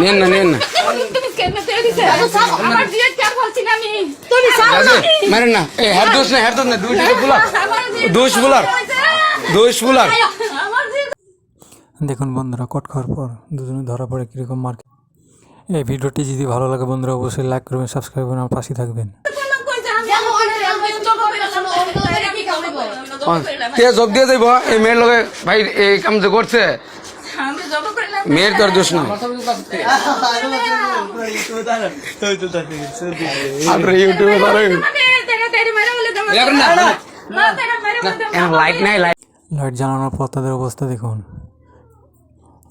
নেন না নেন না আমার না এই না আমার দেখুন বন্ধুরা কট খাওয়ার পর দুজনে ধরা পড়ে কীরকম মার্কেট এই ভিডিওটি যদি ভালো লাগে বন্ধুরা, অবশ্যই লাইক করবেন সাবস্ক্রাইব করবেন আর পাশে থাকবেন। তে জব দিয়ে যাইব? এই মেয়ের লগে ভাই এই কাম যে করছে মেয়ের তোর দোষ না লাইট নাই লাইট লাইট জ্বালানোর পর তাদের অবস্থা দেখুন।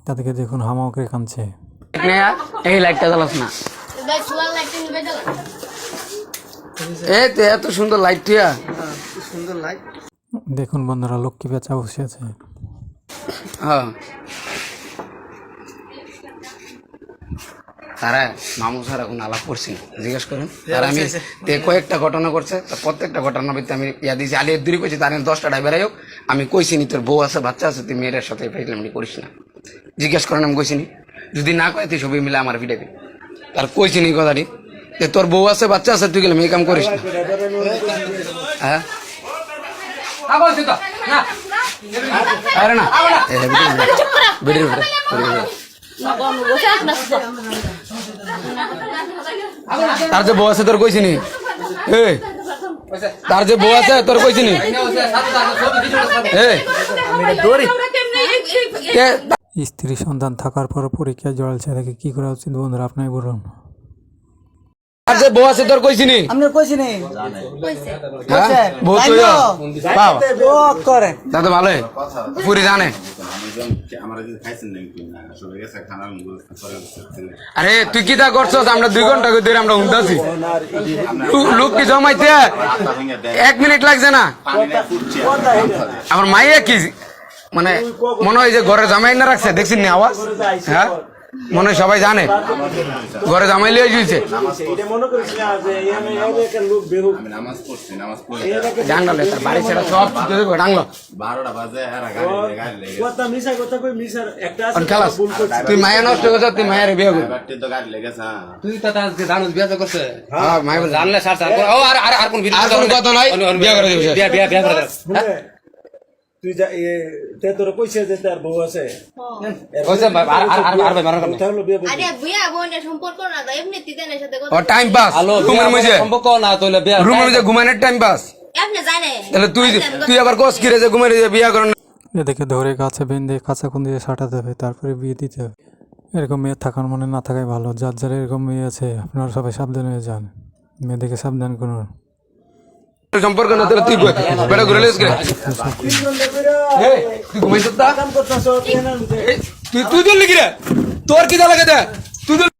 তাদেরকে দেখুন কাঁদছে নেই এই লাইটটা জ্বালাস না। তো এত সুন্দর লাইট টিয়া। দেখুন বন্ধুরা লক্ষ্মী বেচা বসে আছে। হ্যাঁ। তারা মামু স্যার এখন আলাপ করছি জিজ্ঞেস করেন। তারা আমি তে কয়েকটা ঘটনা করছে প্রত্যেকটা ঘটনা ভিত্তি আমি ইয়া দিয়েছি। আলি দূরে কইছি তার দশটা ড্রাইভার হোক। আমি কইছি নি তোর বউ আছে বাচ্চা আছে তুই মেয়ের সাথে ফাইলামনি করিস না। জিজ্ঞেস করেন আমি কইছি নি। যদি না কয় তুই সবই মিলে আমার ভিডিও তার কইছি নি কথাটি যে তোর বউ আছে বাচ্চা আছে তুই গেলে মেয়ে কাম করিস না। হ্যাঁ? তার যে বউ আছে তোর কইছি নি তার যে বউ আছে তোর কইছি নি এ তোমরা কেমনে এই- এই- কে স্ত্রী সন্তান থাকার পর পরীক্ষায় জড়ালছে তাকে কি করা উচিত বন্ধুরা? আপনাই বলুন। যে বউ আছে তোর কইছি নি আমরা কইছি। নি হ্যাঁ বউ তো বাবা করে তো? ভালোই পুরি জানে আমরা যদি খাইছেন নাকি না সবাই গেছে খানার করে আরে তুই কি তা করছস? আমরা দুই ঘণ্টা ধরে আমরা হুমতাছি লোক কি জমাইতে এক মিনিট লাগছে না? আমার মাইয়া কি মানে মনে হয় যে ঘরে জামাই না রাখছে? দেখছিস নি আওয়াজ? হ্যাঁ? মনে হয় সবাই জানে। ঘরে জামাই লিয়ে মনে জানলাম তার বাড়ি ছেড়ে সব ছুটে দেবো তুই মায়া নষ্ট করছ তুই মায়ের বিয়ে। তুই তো জানুস বিয়া তো করছে। হ্যাঁ মায়ের জানলে সার সার করে- ও আর আর আর কোন কথা নাই, বিয়া করে দিবি। বিয়া বিয়া বিয়া করে তুই যা তে তোর কইছে তার বউ আছে। না তো এমনি তিনের সাথে ও টাইম পাস হ্যালো মধ্যে। সম্পর্ক না তোলে রুমের মধ্যে ঘুমানোর টাইম পাস এমনি যায় না তাহলে তুই তুই আবার কোস কিরে যে ঘুমের বিয়া করেন এদেরকে ধরে কাছে বেঁধে কাঁচা কোন দিয়ে সাঁটাতে হবে তারপরে বিয়ে দিতে হবে। এরকম মেয়ে থাকার মনে না থাকাই ভালো। যার যার এরকম মেয়ে আছে আপনারা সবাই সাবধান হয়ে যান। মেয়েদেরকে সাবধান করুন। সম্পর্ক না, তাহলে তুই বেড়া ঘুরে লিস তুই তা? করতেছ তুই তুই তুই দিলি রে? তোর কি লাগে দে তুই